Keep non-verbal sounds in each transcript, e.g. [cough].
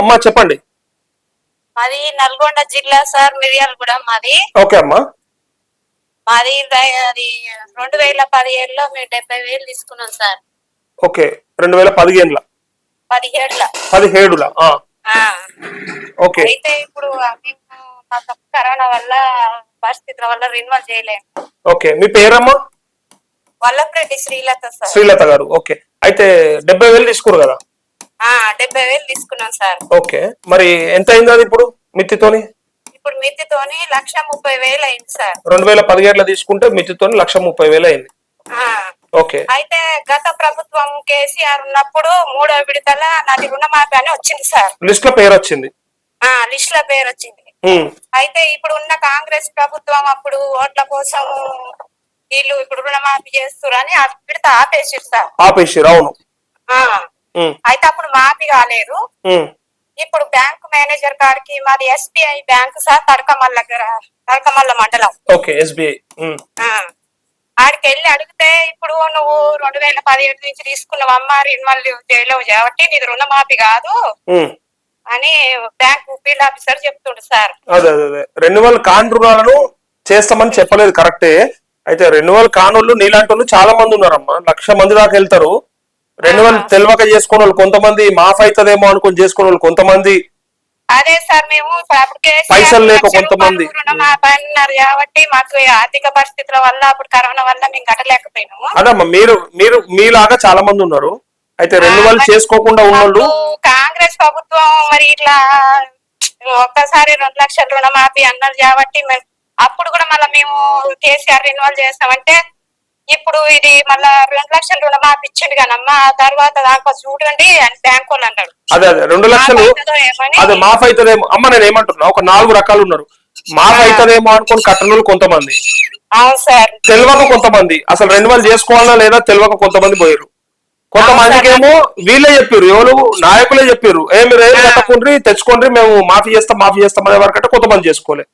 అమ్మా చెప్పండి. మాది నల్గొండ జిల్లా సార్ మిర్యాలగూడ మాది. ఓకే అమ్మా. మాది అది రెండు వేల పదిహేడులో మేము డెబ్బై వేలు తీసుకున్నాం సార్. ఓకే రెండు వేల పదిహేనుల? పదిహేడులో. పదిహేడుల. ఓకే. అయితే ఇప్పుడు మేము కరోనా వల్ల పరిస్థితుల వల్ల రిన్వాల్ చేయలేము ఓకే. మీ పేరమ్మా? వల్లభరెడ్డి శ్రీలత సార్. శ్రీలత గారు. ఓకే. అయితే డెబ్బై వేలు తీసుకురు కదా? డెబ్బై వేలు తీసుకున్నాం సార్. ఓకే. మరి ఎంత అయింది అది ఇప్పుడు మిత్తితోని? ఇప్పుడు మిత్తితోని లక్ష ముప్పై వేలు అయింది సార్. రెండు వేల పదిహేడులో తీసుకుంటే మిత్తితోని లక్ష ముప్పై వేలు అయింది. ఓకే. అయితే గత ప్రభుత్వం కేసీఆర్ ఉన్నప్పుడు మూడో విడతల నాది రుణమాఫీ అని వచ్చింది సార్. లిస్ట్లో పేరు వచ్చింది. ఆ లిస్ట్లో పేరు వచ్చింది. అయితే ఇప్పుడు ఉన్న కాంగ్రెస్ ప్రభుత్వం అప్పుడు ఓట్ల కోసం వీళ్ళు ఇప్పుడు రుణమాఫీ చేస్తారు అని ఆ విడత ఆపేసారు సార్. ఆపేసిరు అవును. అయితే అప్పుడు మాఫీ కాలేదు. ఇప్పుడు బ్యాంక్ మేనేజర్ కాడికి మాది SBI bank sir Tadakamalla Tadakamalla మండలం. Okay SBI. ఆడికి వెళ్ళి అడిగితే ఇప్పుడు నువ్వు రెండు వేల పదిహేడు నుంచి తీసుకున్నావు అమ్మ రిన్వల్ చేయలేవు కాబట్టి నీది రుణమాఫీ కాదు. అని బ్యాంక్ ఫీల్డ్ ఆఫీసర్ చెప్తుండు సార్. అదే అదే రెన్యువల్ కాని రుణాలను చేస్తామని చెప్పలేదు కరెక్టే. అయితే రెన్యువల్ కానోళ్ళు నీలాంటి వాళ్ళు చాలా మంది ఉన్నారమ్మా. లక్ష మంది దాకా వెళ్తారు. రెన్యువల్ తెలియక చేసుకున్న వాళ్ళు కొంతమంది మాఫ్ అవుతుందేమో అనుకుని చేసుకున్న వాళ్ళు కొంతమంది. అదే సార్ మేము పైసలు లేక కొంతమంది. అన్నారు కాబట్టి మాకు ఆర్థిక పరిస్థితుల వల్ల అప్పుడు కరోనా వల్ల మేము కట్టలేకపోయినాము. అదమ్మా మీరు మీరు మీలాగా చాలా మంది ఉన్నారు. అయితే రెన్యువల్ చేసుకోకుండా ఉన్నోళ్ళు. కాంగ్రెస్ ప్రభుత్వం మరి ఇట్లా ఒక్కసారి రెండు లక్షల రుణమాఫీ అన్నారు కాబట్టి అప్పుడు కూడా మళ్ళీ మేము కేసీఆర్ రెన్యువల్ చేస్తామంటే ఇప్పుడు ఇది మళ్ళా రెండు లక్షల రుణమాఫీ ఇచ్చిండు కానమ్మా ఆ తర్వాత దాకా చూడండి అని బ్యాంక్ వాళ్ళు అన్నాడు అదే అదే రెండు లక్షలు అదే మాఫ్ అవుతుందేమో అమ్మ నేను ఏమంటున్నా ఒక నాలుగు రకాలు ఉన్నారు. మాఫ్ అవుతుందేమో అనుకుని కట్టనోళ్ళు కొంతమంది. అవును సార్. తెలియక కొంతమంది. అసలు రెన్యువల్ చేసుకోవాలా లేదా తెలియక కొంతమంది పోయారు కొంతమందికి ఏమో వీళ్ళే చెప్పారు ఎవరు నాయకులే చెప్పారు ఏ మీరు ఏం కట్టకుండ్రి తెచ్చుకోండి మేము మాఫీ చేస్తాం మాఫీ చేస్తాం అనే వరకంటే కొంతమంది చేసుకోలే.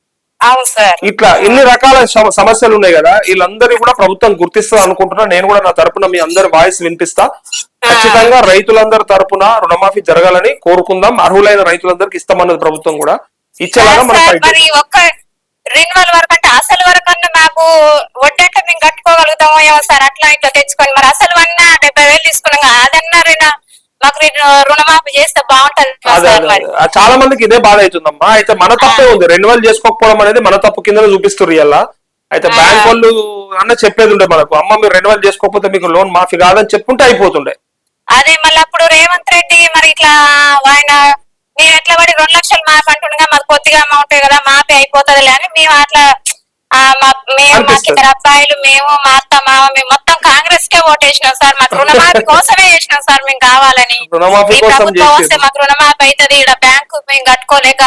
అవును సార్. ఇట్లా ఇన్ని రకాల సమ- సమస్యలు ఉన్నాయి కదా వీళ్ళందరినీ కూడా ప్రభుత్వం గుర్తిస్తుంది అనుకుంటున్నా. నేను కూడా నా తరపున మీ అందరి వాయిస్ వినిపిస్తా. ఖచ్చితంగా రైతులందరి తరపున రుణమాఫీ జరగాలని కోరుకుందాం. అర్హులైన రైతులందరికి ఇస్తామన్నది ప్రభుత్వం కూడా. ఇచ్చేలాగా మనం రెన్యువల్ వరకు అంటే అసలు వరకు అన్న మాకు వడ్డంటే మేము కట్టుకోగలుగుతామో ఏమో సార్. అట్లా ఇట్లా తెచ్చుకొని మరి అసలు అన్నా డెబ్బై వేలు తీసుకున్నాం అదన్నా మాకు రుణ- రుణమాఫీ చేస్తే బాగుంటది. చాలా మందికి ఇదే బాధ అవుతుందమ్మా. అయితే మన తప్పే ఉంది. రెన్యువల్ చేసుకోకపోవడం అనేది మన తప్పు కింద చూపిస్తారు ఇలా అయితే బ్యాంక్ వాళ్ళు అన్న చెప్పేది ఉండే మనకు. అమ్మ మీరు రెన్యువల్ చేసుకోకపోతే మీకు లోన్ మాఫీ కాదని చెప్పుంటే అయిపోతుండే. అదే మళ్ళీ అప్పుడు రేవంత్ రెడ్డి మరి ఇట్లా ఆయన మీరు ఎట్లా పడి రెండు లక్షలు మాఫీ అంటుండగా మాకు కొద్దిగా అమౌంట్ కదా మాఫీ అయిపోతుంది అని మేము అట్లా మేము మాకు. ఇద్దరు అబ్బాయిలు మేము మా అత్త మామ మేము మొత్తం కాంగ్రెస్ కే ఓటేసినాం సార్. మాకు [laughs] రుణమాఫీ కోసమే చేసినాం సార్ మేము కావాలని. ఈ ప్రభుత్వం వస్తే. మాకు రుణమాఫీ అవుతుంది. ఇక్కడ బ్యాంకు మేము కట్టుకోలేక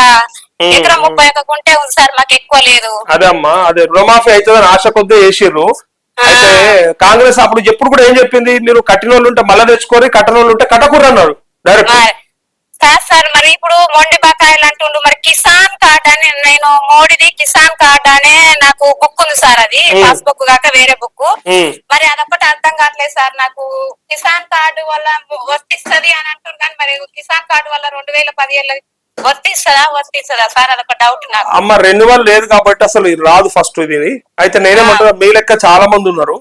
ఎకరం ముప్పై ఒక్క కుంటే ఉంది సార్ మాకు ఎక్కువ లేదు. అదే అమ్మా అదే రుణమాఫీ అవుతుందని ఆశ కొద్దీ వేసిర్రు అయితే కాంగ్రెస్ అప్పుడు ఎప్పుడు కూడా ఏం చెప్పింది? మీరు కట్టిన వాళ్ళు ఉంటే మళ్ళీ తెచ్చుకోరి కట్టిన వాళ్ళు ఉంటే కట్టకూడదు అన్నారు డైరెక్ట్ కాదు సార్ మరి ఇప్పుడు మొండి బకాయిలు అంటుండు. మరి కిసాన్ కార్డ్ అని నేను మోడీది కిసాన్ కార్డ్ అనే నాకు బుక్ ఉంది సార్ అది. పాస్ బుక్ కాక వేరే బుక్. మరి అదొకటి అర్థం కావట్లేదు సార్. నాకు కిసాన్ కార్డు వల్ల వర్తిస్తది అని అంటారు కానీ మరి కిసాన్ కార్డు వల్ల రెండు వేల పదిహేను వర్తిస్తుందా? వర్తిస్తుందా సార్? అదొక డౌట్ నాకు. అమ్మ రెన్యువల్ లేదు కాబట్టి అసలు ఇది రాదు ఫస్ట్ ఇది. అయితే నేనేమంటున్నా మీ లెక్క చాలా మంది ఉన్నారు.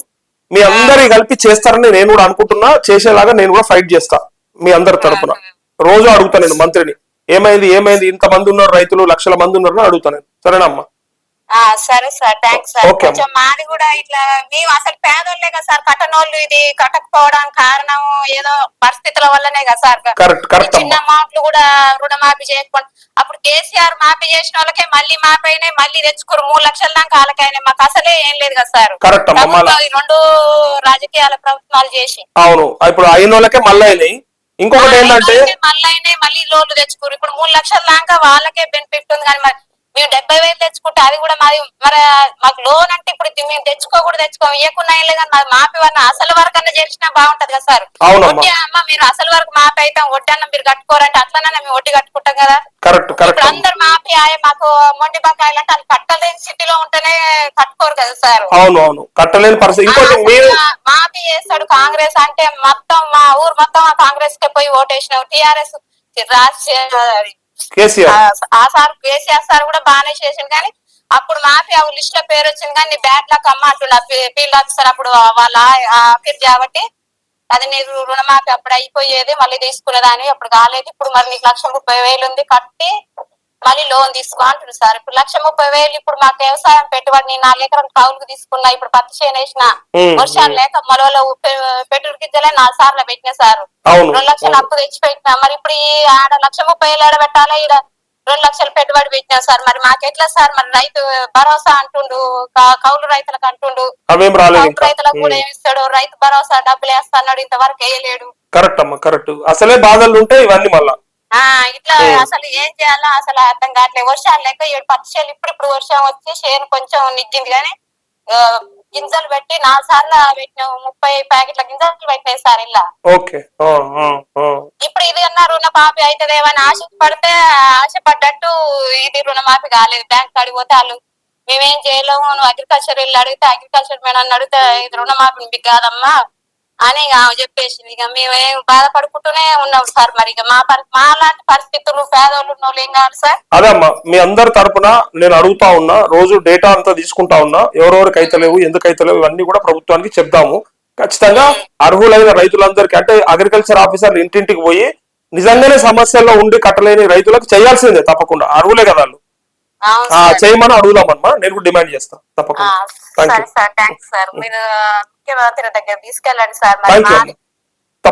మీ అందరి కలిపి చేస్తారని నేను కూడా అనుకుంటున్నా. చేసేలాగా నేను కూడా ఫైట్ చేస్తా మీ అందరి తరపున. రోజు అడుగుతా నేను మంత్రిని. ఏమైంది ఏమైంది? ఇంత మంది ఉన్నారు రైతులు లక్షల మంది ఉన్నారు అని అడుగుతా నేను. సరేనమ్మా ఆ సరే సార్. Thanks sir. కొంచెం మాది కూడా ఇట్లా మేము అసలు పేదోళ్ళే కదా సార్. కట్టనోళ్ళు ఇది కట్టకపోవడానికి కారణం ఏదో పరిస్థితుల వల్లనే కదా సార్. చిన్న అమౌంట్లు కూడా రుణమాఫీ చేయకపోవడం. అప్పుడు కేసీఆర్ మాఫీ చేసిన వాళ్ళకే మళ్ళీ అయినాయి మళ్ళీ తెచ్చుకోరు. మూడు లక్షల దాకా వాళ్ళకైనాయి మాకు అసలే ఏం లేదు కదా సార్. ఈ రెండు రాజకీయాల ప్రభుత్వాలు చేసి. అవును. ఇప్పుడు అయిన వాళ్ళకే మళ్ళీ ఇంకొకటి ఏంటంటే మళ్ళీ మళ్ళీ లోన్లు తెచ్చుకోరు. ఇప్పుడు మూడు లక్షల దాకా వాళ్ళకే బెనిఫిట్ ఉంది కానీ మరి మేము డెబ్బై వేలు తెచ్చుకుంటే అది కూడా మాది మరి మాకు లోన్ అంటే ఇప్పుడు మేము తెచ్చుకోకూడదు తెచ్చుకోము. ఇవ్వకుండా ఏం లేదు కానీ మాది మాఫీ వల్ల అసలు వరకు అన్న చేసినా బాగుంటది కదా సార్. వడ్డీ అమ్మ మీరు అసలు వరకు మాఫీ అవుతాం వడ్డీ అన్న మీరు కట్టుకోరంటే అట్లనే మేము వడ్డీ కట్టుకుంటాం కదా. ఇప్పుడు అందరు మాఫీ ఆయే మాకు మొండి బకాయిలు అంటే అది కట్టలేని సిటీలో ఉంటేనే కట్టుకోరు కదా సార్. అవును అవును. కట్టలేని పరిస్థితి. మాఫీ చేస్తాడు కాంగ్రెస్ అంటే మొత్తం మా ఊరు మొత్తం కాంగ్రెస్ కే పోయి ఓటేసినావు టిఆర్ఎస్ రాజశేఖర్ ఆ- సార్ కేసీఆర్ సార్ కూడా బాగానే చేసింది కానీ అప్పుడు మాఫీ ఆ లిస్ట్లో పేరు వచ్చింది కానీ నీ బ్యాడ్ లక్ అమ్మ అంటున్నా ఫీల్డ్ ఆఫీసర్ అప్పుడు వాళ్ళ ఆఫీస్ కాబట్టి అది నీకు రుణమాఫీ అప్పుడు అయిపోయేది మళ్ళీ తీసుకునేదాని అప్పుడు కాలేదు. ఇప్పుడు మరి నీకు లక్ష ముప్పై వేలు ఉంది కట్టి మళ్ళీ లోన్ తీసుకో అంటుంది సార్. ఇప్పుడు లక్ష ముప్పై వేలు ఇప్పుడు మాకు వ్యవసాయం పెట్టుబడి నేను నాలుగు ఎకరం కౌలుకు తీసుకున్నా ఇప్పుడు పత్తి చేను వేసిన వర్షాలు లేక మొలలో పెట్టుబడి గిద్దలే నాలుగు సార్లు పెట్టిన సార్. రెండు లక్షలు అప్పు తెచ్చి పెట్టినా మరి ఇప్పుడు ఈ ఆడ లక్ష ముప్పై వేలు ఆడ పెట్టాలా ఈడ రెండు లక్షలు పెట్టుబడి పెట్టినా సార్. మరి మాకెట్లా సార్? మరి రైతు భరోసా అంటుండు కౌలు రైతులకు అంటుండు. కౌలు రైతులకు కూడా ఏమి ఇస్తాడు? రైతు భరోసా డబ్బులు వేస్తాడు ఇంతవరకు వేయలేడు. కరెక్ట్ అమ్మా కరెక్ట్. అసలే బాధలు ఉంటాయి ఇవన్నీ మళ్ళా. ఆ ఇట్లా అసలు ఏం చేయాలో అసలు అర్థం కావట్లేదు. వర్షాలు లేక ఏడు చేలు ఇప్పుడు ఇప్పుడు వర్షం వచ్చి చేను కొంచెం నిగ్గింది కానీ గింజలు పెట్టి నాలుగు సార్లు పెట్టిన. ముప్పై ప్యాకెట్ల గింజలు పెట్టినాయి సార్ ఇలా. ఇప్పుడు ఇది అన్న రుణమాఫీ అవుతుందేమని ఆశపడితే ఆశపడ్డట్టు ఇది రుణమాఫీ కాలేదు. బ్యాంక్ కాడికి పోతే వాళ్ళు మేమేం చేయలేము నువ్వు అగ్రికల్చర్ వెళ్ళి అడిగితే అగ్రికల్చర్ మేడం అడిగితే ఇది రుణమాఫీ మీకు కాదమ్మా అని ఇక ఆమె చెప్పేసింది. ఇక మేమేం బాధపడుకుంటూనే ఉన్నాం సార్ మరి. ఇక మా పరి మా లాంటి పరిస్థితులు పేదోళ్ళు ఉన్న వాళ్ళు ఏం కాదు సార్? అదే అమ్మా మీ అందరి తరపున నేను అడుగుతా ఉన్నా రోజు డేటా అంతా తీసుకుంటా ఉన్నా ఎవరెవరికి అయితే లేవు ఎందుకు అయితే లేవు ఇవన్నీ కూడా ప్రభుత్వానికి చెప్తాము ఖచ్చితంగా అర్హులైన రైతులందరికీ అంటే అగ్రికల్చర్ ఆఫీసర్ ఇంటింటికి పోయి నిజంగానే సమస్యల్లో ఉండి కట్టలేని రైతులకు చేయాల్సిందే తప్పకుండా. అర్హులే కదా వాళ్ళు. చేయమని అడుగుదామమ్మా. నేను కూడా డిమాండ్ చేస్తాను తప్పకుండా. థ్యాంక్ యూ ముఖ్యమంత్రి దగ్గర తీసుకెళ్ళండి సార్. మరి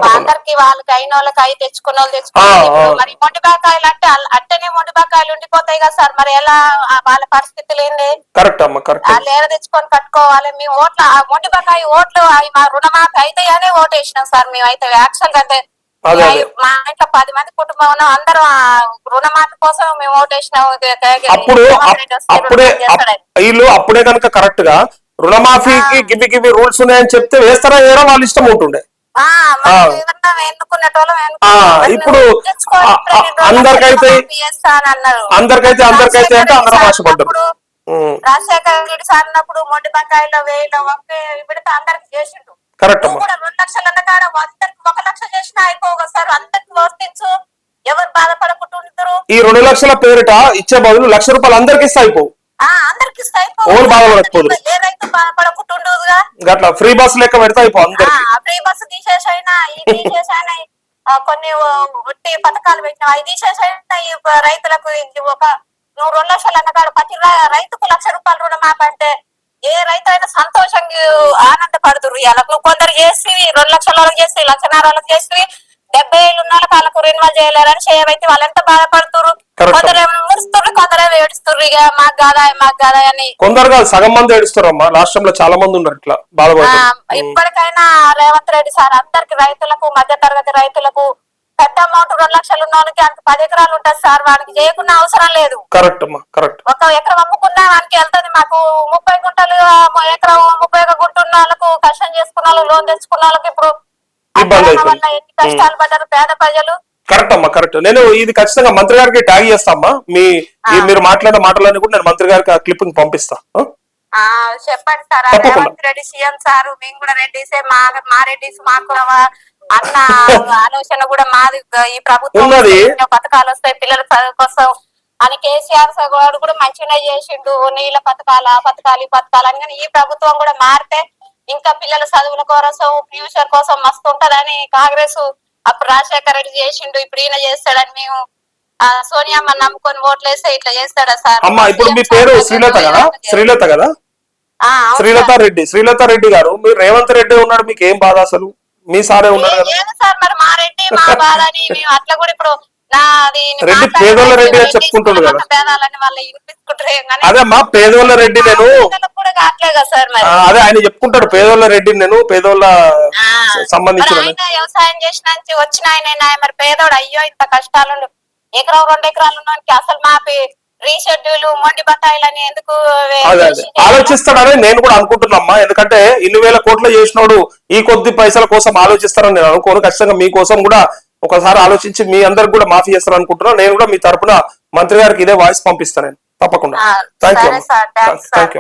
అందరికి వాళ్ళకి అయిన వాళ్ళకి అయి తెచ్చుకున్న వాళ్ళు తెచ్చుకున్నారు. మరి మొండిబాకాయలు అంటే అల్- అట్టనే మొండిబాకాయలు ఉండిపోతాయి కదా సార్. మరి ఎలా వాళ్ళ పరిస్థితులు ఏంది? కరెక్ట్ అమ్మా కరెక్ట్ వాళ్ళు ఏడ తెచ్చుకొని కట్టుకోవాలి? మేము ఓట్లు ఆ మొండిబాకాయ ఓట్లు అవి మా రుణమాఫీ అయితే అనే ఓటు వేసినాం సార్. మేము అయితే యాక్చువల్గా అంటే అదే, అదే. మా ఇంట్లో పది మంది కుటుంబం ఉన్నాం అందరం ఆ రుణమాఫీ కోసం మేము ఓటు వేసినాం అప్పుడు వీళ్ళు అప్పుడే కనుక కరెక్ట్గా రుణమాఫీకి గివి గివి రూల్స్ ఉన్నాయని చెప్తే వేస్తారా వేయడం వాళ్ళ ఇష్టం ఉంటుండే ఇప్పుడు అందరికైతే-. అందరికైతే అందరికైతే అంటే అందరం ఆశపడ్డారు రాజశేఖర రెడ్డి సార్ ఉన్నప్పుడు మొండి బకాయిలో వేయలో ఒకే విడత అందరికి చేసిండు. కరెక్ట్ కూడా రెండు లక్షల అన్న కాడ అందరికి ఒక లక్ష చేసినా అయిపోగా సార్. అందరికి వర్తించు. ఎవరు బాధపడకుంటుంటారు ఈ రెండు లక్షల పేరిట ఇచ్చే బదులు లక్ష రూపాయలు అందరికి ఇస్తే అయిపోవు. అందరికి ఇస్తే అయిపోవు. ఎవరు బాధపడకపోదురు. ఏ రైతు బాధపడకుంటుండదుగా గట్లా ఫ్రీ బస్ లెక్క పెడితే అయిపో అందరికి ఫ్రీ బస్సు తీసేసైనా కొన్ని ఒట్టి పథకాలు పెట్టిన అవి తీసేసైనా ఈ రైతులకు ఒక నువ్వు రెండు లక్షలు అన్నగాడు ప్రతి రైతుకు లక్ష రూపాయలు రుణమాఫీ అంటే ఏ రైతు అయినా సంతోషంగా ఆనందపడుతురు ఇవాళ నువ్వు కొందరు చేసి రెండు లక్షల వాళ్ళకి చేసి లక్షన్నర వాళ్ళకి చేసి డెబ్బై ఏళ్ళు ఉన్న వాళ్ళకి వాళ్ళకు రెన్యువల్ చేయలేరని చేయబైతే వాళ్ళు ఎంత బాధపడుతురు. కొందరు మురుస్తుర్రు కొందరు ఏమో ఏడుస్తుర్రు ఇక మాకు కాదా మాకు కాదా అని. కొందరు కాదు సగం మంది ఏడుస్తారమ్మా. రాష్ట్రంలో చాలా మంది ఉన్నారు ఇట్లా బాధపడుతున్నారు. ఇప్పటికైనా రేవంత్ రెడ్డి సార్ అందరికి రైతులకు మధ్య తరగతి రైతులకు పెద్ద అమౌంట్ రెండు లక్షలు ఉన్న వాళ్ళకి అంత పది ఎకరాలు ఉంటుంది సార్. వాడికి చేయకున్న అవసరం లేదు. కరెక్ట్ అమ్మా కరెక్ట్. ఒక ఎకరం అమ్ముకున్నా వానికి వెళ్తుంది. మాకు ముప్పై గుంటలు ఎకరం ముప్పై ఒక గుంట ఉన్న వాళ్ళకు కష్టం చేసుకున్న వాళ్ళు లోన్ తెచ్చుకున్న వాళ్ళకి ఇప్పుడు ఇబ్బంది. వల్ల ఎన్ని కష్టాలు పడ్డారు పేద ప్రజలు. కరెక్ట్ అమ్మా కరెక్ట్. నేను ఇది ఖచ్చితంగా మంత్రి గారికి ట్యాగ్ చేస్తామ్మా మీ మీరు మాట్లాడిన మాటలన్నీ కూడా నేను మంత్రి గారికి ఆ క్లిప్పింగ్ పంపిస్తా. చెప్పండి sir. Revanth Reddy CM sir మేము కూడా రెడ్డిసే. మా మా రెడ్డిస్ మాకు అన్న ఆలోచన కూడా మాది. ఈ ప్రభుత్వం పథకాలు వస్తాయి పిల్లల చదువు కోసం అని కేసీఆర్ గారు కూడా మంచిగానే చేసిండు. నీళ్ళ పథకాలు ఆ పథకాలు ఈ పథకాలు అని కానీ ఈ ప్రభుత్వం కూడా మారితే ఇంకా పిల్లల చదువుల కోసం ఫ్యూచర్ కోసం మస్తు ఉంటదని కాంగ్రెస్ అప్పుడు రాజశేఖర రెడ్డి చేసిండు ఇప్పుడు ఈయన చేస్తాడని మేము ఆ సోనియమ్మ నమ్ముకొని ఓట్లేస్తే ఇట్లా చేస్తాడా సార్? అమ్మా ఇప్పుడు మీ పేరు శ్రీలత కదా? శ్రీలత కదా? శ్రీలత. రెడ్డి శ్రీలత రెడ్డి గారు మీరు రేవంత్ రెడ్డి ఉన్నాడు మీకు ఏం బాధ అసలు? మీ సారే ఉన్నాడు కదా? సార్ మరి మా రెడ్డి మా బాధ అని మేము అట్లా కూడా ఇప్పుడు రెడ్డి పేదోళ్ళ రెడ్డి అని చెప్పుకుంటుండు కదా. అదే అమ్మా పేదోళ్ళ రెడ్డి నేను. అదే ఆయన చెప్పుకుంటాడు పేదోళ్ళ రెడ్డి నేను పేదోళ్ళ సంబంధించిన వ్యవసాయం చేసిన వచ్చిన ఆయన మరి పేదోడు అయ్యో ఇంత కష్టాలు ఎకరం రెండు ఎకరాలు ఉన్నవానికి అసలు మాపి రీషెడ్యూల్ మొండి ఎందుకు అదే అదే. చేసి ఆలోచిస్తాడని నేను కూడా అనుకుంటున్నామ్మా. ఎందుకంటే ఇన్ని వేల కోట్లు చేసినోడు ఈ కొద్ది పైసల కోసం ఆలోచిస్తారని నేను అనుకోను. ఖచ్చితంగా మీకోసం కూడా ఒకసారి ఆలోచించి మీ అందరికి కూడా మాఫీ చేస్తారు అనుకుంటున్నా. నేను కూడా మీ తరపున మంత్రి గారికి ఇదే వాయిస్ పంపిస్తాను నేను. తప్పకుండా. Thank you. Thank you